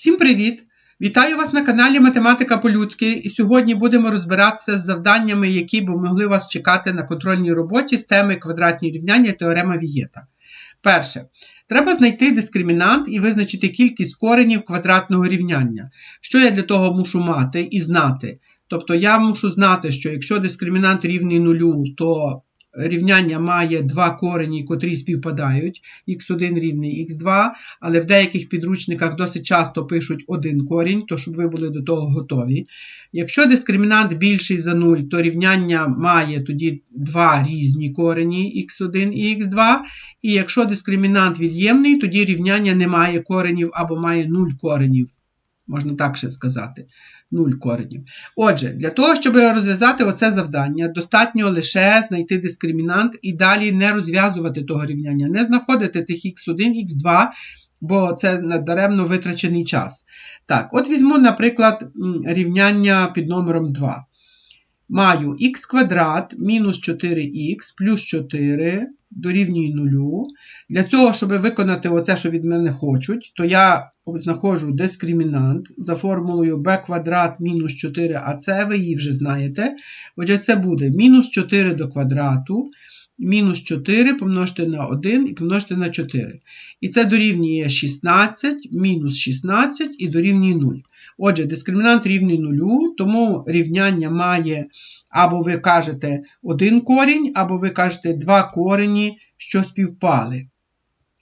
Всім привіт! Вітаю вас на каналі Математика по-людськи і сьогодні будемо розбиратися з завданнями, які б могли вас чекати на контрольній роботі з теми квадратні рівняння теорема Вієта. Перше. Треба знайти дискримінант і визначити кількість коренів квадратного рівняння. Що я для того мушу мати і знати? Тобто я мушу знати, що якщо дискримінант рівний нулю, то рівняння має два корені, котрі співпадають, х1 рівний х2, але в деяких підручниках досить часто пишуть один корінь, то щоб ви були до того готові. Якщо дискримінант більший за 0, то рівняння має тоді два різні корені х1 і х2. І якщо дискримінант від'ємний, тоді рівняння не має коренів або має 0 коренів. Можна так ще сказати. 0 коренів. Отже, для того, щоб розв'язати оце завдання, достатньо лише знайти дискримінант і далі не розв'язувати того рівняння, не знаходити тих х1, х2, бо це надаремно витрачений час. Так, от візьму, наприклад, рівняння під номером 2. Маю х квадрат мінус 4х плюс 4 дорівнює 0. Для цього, щоб виконати оце, що від мене хочуть, то я знаходжу дискримінант за формулою b квадрат мінус 4 а це ви її вже знаєте. Отже, це буде мінус 4 до квадрату, мінус 4 помножити на 1 і помножити на 4. І це дорівнює 16, мінус 16 і дорівнює 0. Отже, дискримінант рівний 0, тому рівняння має, або ви кажете один корінь, або ви кажете два корені, що співпали.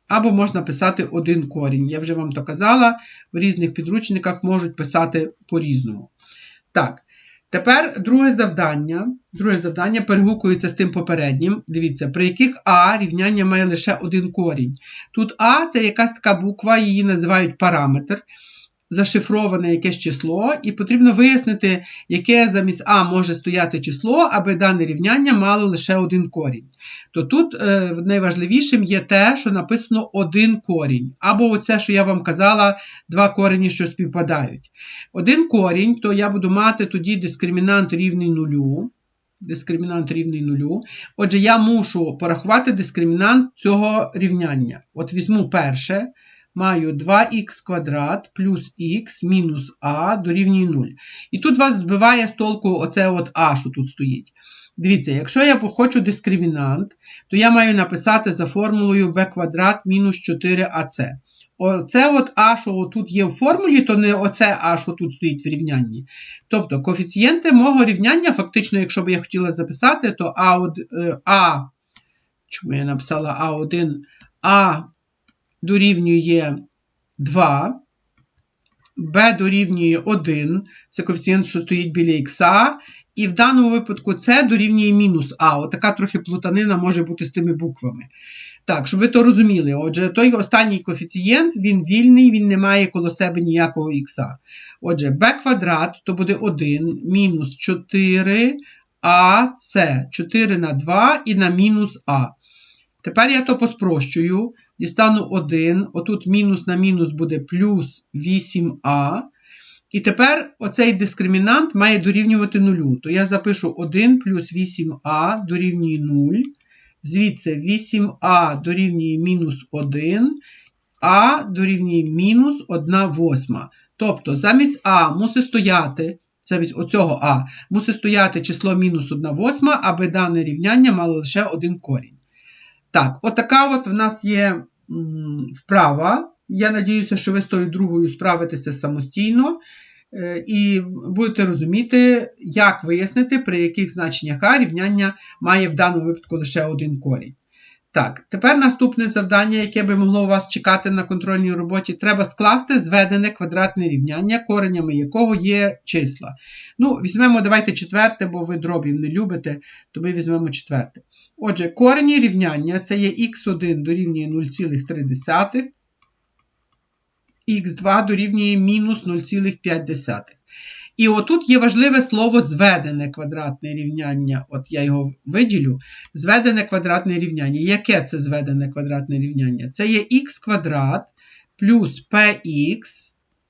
Або можна писати один корінь. Я вже вам то казала, в різних підручниках можуть писати по-різному. Так, тепер друге завдання. Друге завдання перегукується з тим попереднім. Дивіться, при яких А рівняння має лише один корінь. Тут А це якась така буква, її називають параметр зашифроване якесь число, і потрібно вияснити, яке замість А може стояти число, аби дане рівняння мало лише один корінь. То тут е, найважливішим є те, що написано один корінь. Або оце, що я вам казала, два корені, що співпадають. Один корінь, то я буду мати тоді дискримінант рівний нулю. Дискримінант рівний нулю. Отже, я мушу порахувати дискримінант цього рівняння. От візьму перше маю 2х квадрат плюс х мінус а дорівнює 0. І тут вас збиває з толку оце от а, що тут стоїть. Дивіться, якщо я хочу дискримінант, то я маю написати за формулою b квадрат мінус 4ac. Оце от А, що тут є в формулі, то не оце А, що тут стоїть в рівнянні. Тобто коефіцієнти мого рівняння, фактично, якщо б я хотіла записати, то А, е, чому я написала А1, А дорівнює 2, b дорівнює 1, це коефіцієнт, що стоїть біля х, і в даному випадку c дорівнює мінус а. Отака трохи плутанина може бути з тими буквами. Так, щоб ви то розуміли, отже, той останній коефіцієнт, він вільний, він не має коло себе ніякого х. Отже, b квадрат то буде 1 мінус 4 АС. 4 на 2 і на мінус А. Тепер я то поспрощую дістану 1, отут мінус на мінус буде плюс 8а. І тепер оцей дискримінант має дорівнювати 0. То я запишу 1 плюс 8а дорівнює 0. Звідси 8а дорівнює мінус 1, а дорівнює мінус 1 восьма. Тобто замість А мусить стояти, замість оцього А, мусить стояти число мінус 1 восьма, аби дане рівняння мало лише один корінь. Так, отака от в нас є вправа. Я надіюся, що ви з тою другою справитеся самостійно е, і будете розуміти, як вияснити, при яких значеннях А рівняння має в даному випадку лише один корінь. Так, тепер наступне завдання, яке би могло вас чекати на контрольній роботі, треба скласти зведене квадратне рівняння, коренями якого є числа. Ну, візьмемо, давайте четверте, бо ви дробів не любите, то ми візьмемо четверте. Отже, корені рівняння це є х1 дорівнює 0,3, х2 дорівнює мінус 0,5. І отут є важливе слово зведене квадратне рівняння. От я його виділю. Зведене квадратне рівняння. Яке це зведене квадратне рівняння? Це є х квадрат плюс px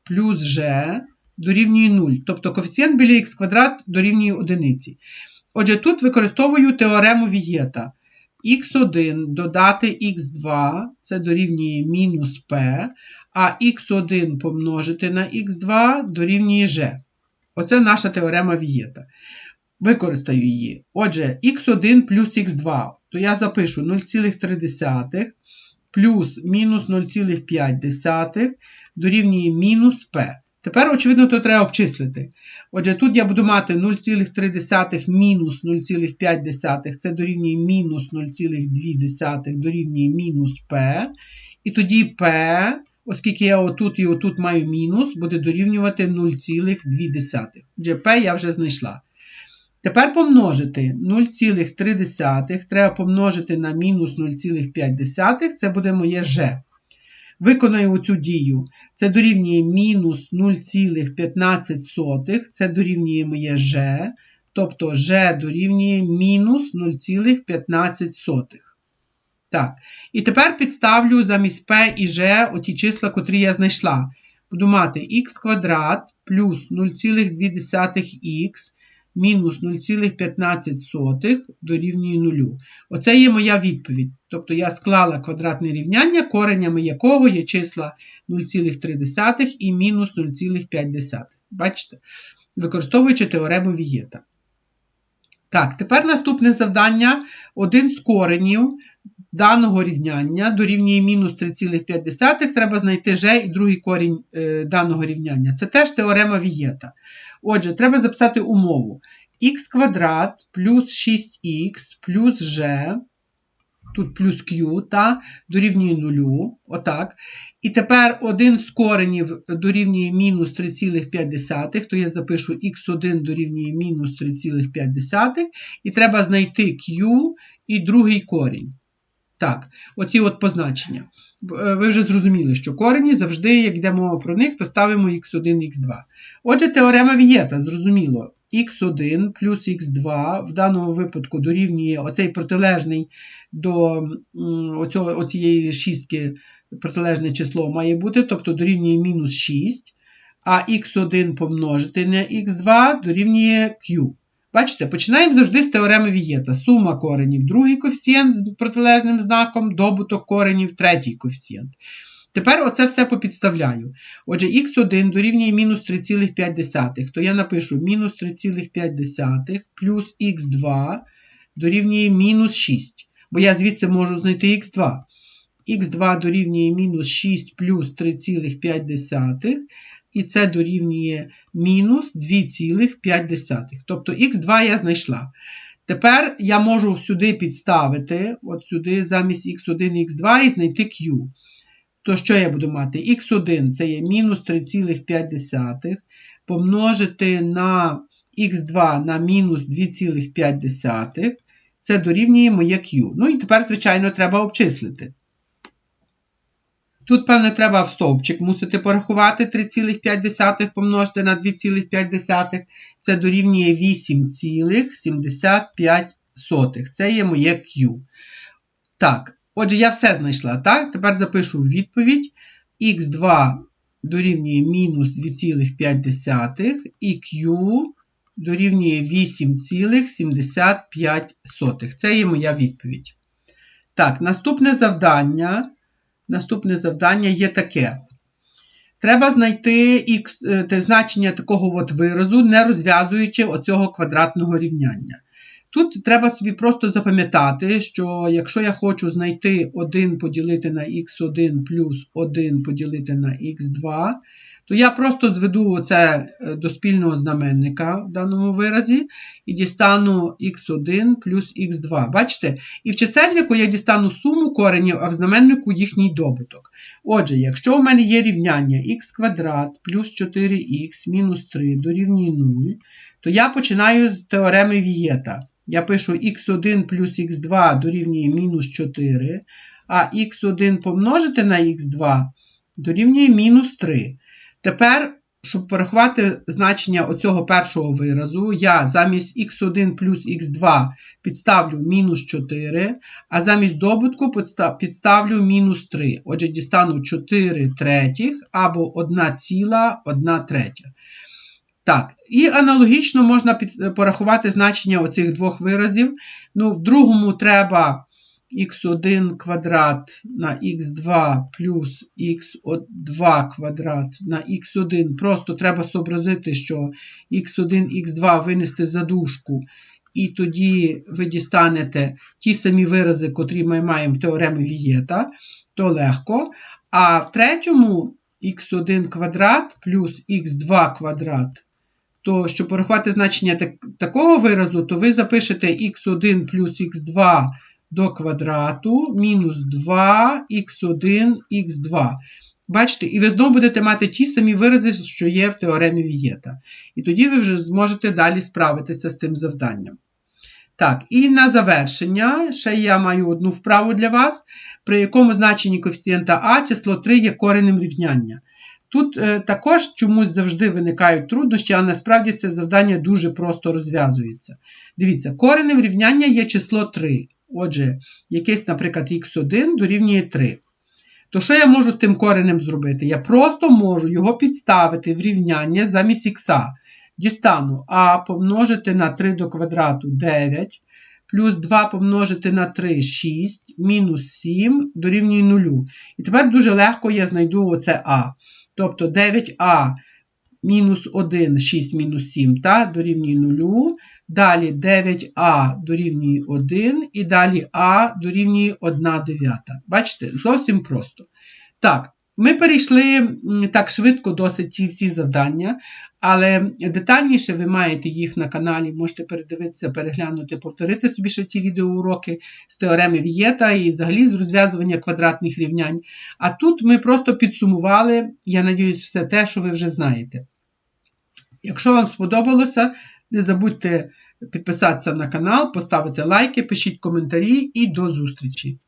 плюс g дорівнює 0. Тобто коефіцієнт біля х квадрат дорівнює одиниці. Отже, тут використовую теорему Вієта. х1 додати х2, це дорівнює мінус p, а х1 помножити на х2 дорівнює g. Оце наша теорема Вієта. Використаю її. Отже, х1 плюс х2, то я запишу 0,3 плюс мінус 0,5 дорівнює мінус p. Тепер, очевидно, то треба обчислити. Отже, тут я буду мати 0,3 мінус 0,5, це дорівнює мінус 0,2 дорівнює мінус p. І тоді p, оскільки я отут і отут маю мінус, буде дорівнювати 0,2. Отже, p я вже знайшла. Тепер помножити 0,3 треба помножити на мінус 0,5, це буде моє g. Виконаю цю дію. Це дорівнює мінус 0,15, це дорівнює моє g, тобто g дорівнює мінус 0,15. Так, і тепер підставлю замість p і g оті числа, котрі я знайшла. Буду мати х квадрат плюс 0,2х мінус 0,15 дорівнює 0. Оце є моя відповідь. Тобто я склала квадратне рівняння, коренями якого є числа 0,3 і мінус 0,5. Бачите? Використовуючи теорему Вієта. Так, тепер наступне завдання. Один з коренів даного рівняння дорівнює мінус 3,5. Треба знайти g і другий корінь е, даного рівняння. Це теж теорема Вієта. Отже, треба записати умову. х квадрат плюс 6х плюс g, тут плюс q, та, дорівнює 0. Отак. І тепер один з коренів дорівнює мінус 3,5, то я запишу х1 дорівнює мінус 3,5, і треба знайти q і другий корінь. Так, оці от позначення. Е, ви вже зрозуміли, що корені завжди, як йде мова про них, то ставимо х1, х2. Отже, теорема Вієта, зрозуміло, х1 плюс х2 в даному випадку дорівнює оцей протилежний до оцього, оцієї шістки протилежне число має бути, тобто дорівнює мінус 6, а х1 помножити на х2 дорівнює q. Бачите, починаємо завжди з теореми Вієта. Сума коренів другий коефіцієнт з протилежним знаком, добуток коренів третій коефіцієнт. Тепер оце все попідставляю. Отже, х1 дорівнює мінус 3,5, то я напишу мінус 3,5 плюс х2 дорівнює мінус 6. Бо я звідси можу знайти х2. х2 дорівнює мінус 6 плюс 3,5 і це дорівнює мінус 2,5. Тобто х2 я знайшла. Тепер я можу сюди підставити, от сюди замість х1 х2 і знайти q. То що я буду мати? х1 це є мінус 3,5 помножити на х2 на мінус 2,5. Це дорівнює моє q. Ну і тепер, звичайно, треба обчислити. Тут, певне, треба в стовпчик мусити порахувати 3,5 помножити на 2,5. Це дорівнює 8,75. Це є моє Q. Так, отже, я все знайшла. так? Тепер запишу відповідь. Х2 дорівнює мінус 2,5 і Q дорівнює 8,75. Це є моя відповідь. Так, наступне завдання. Наступне завдання є таке. Треба знайти x, е, значення такого от виразу, не розв'язуючи оцього квадратного рівняння. Тут треба собі просто запам'ятати, що якщо я хочу знайти 1 поділити на х1 плюс 1 поділити на х2, то я просто зведу це е, до спільного знаменника в даному виразі і дістану х1 плюс х2. Бачите? І в чисельнику я дістану суму коренів, а в знаменнику їхній добуток. Отже, якщо у мене є рівняння х квадрат плюс 4х мінус 3 дорівнює 0, то я починаю з теореми Вієта. Я пишу х1 плюс х2 дорівнює мінус 4, а х1 помножити на х2 дорівнює мінус 3. Тепер, щоб порахувати значення оцього першого виразу, я замість х1 плюс х2 підставлю мінус 4, а замість добутку підставлю мінус 3. Отже, дістану 4 третіх або 1 ціла 1 третя. Так, і аналогічно можна порахувати значення оцих двох виразів. Ну, В другому треба х1 квадрат на х2 плюс х2 квадрат на х1. Просто треба зобразити, що х1, х2 винести за дужку, і тоді ви дістанете ті самі вирази, котрі ми маємо в теоремі Вієта, то легко. А в третьому х1 квадрат плюс х2 квадрат то щоб порахувати значення так, такого виразу, то ви запишете х1 плюс х2 до квадрату мінус 2 х1 х2. Бачите, і ви знову будете мати ті самі вирази, що є в теоремі Вієта. І тоді ви вже зможете далі справитися з тим завданням. Так, і на завершення, ще я маю одну вправу для вас, при якому значенні коефіцієнта А число 3 є коренем рівняння. Тут е, також чомусь завжди виникають труднощі, але насправді це завдання дуже просто розв'язується. Дивіться, коренем рівняння є число 3. Отже, якесь, наприклад, х1 дорівнює 3. То що я можу з тим коренем зробити? Я просто можу його підставити в рівняння замість х. Дістану а помножити на 3 до квадрату 9, плюс 2 помножити на 3 6, мінус 7 дорівнює 0. І тепер дуже легко я знайду оце а. Тобто 9а мінус 1, 6 мінус 7 та, дорівнює 0. Далі 9а дорівнює 1, і далі а дорівнює 1 дев'ята. Бачите, зовсім просто. Так, ми перейшли так швидко досить ті всі завдання, але детальніше ви маєте їх на каналі, можете передивитися, переглянути, повторити собі ще ці відеоуроки з теореми Вієта і взагалі з розв'язування квадратних рівнянь. А тут ми просто підсумували, я надіюсь, все те, що ви вже знаєте. Якщо вам сподобалося, не забудьте підписатися на канал, поставити лайки, пишіть коментарі і до зустрічі!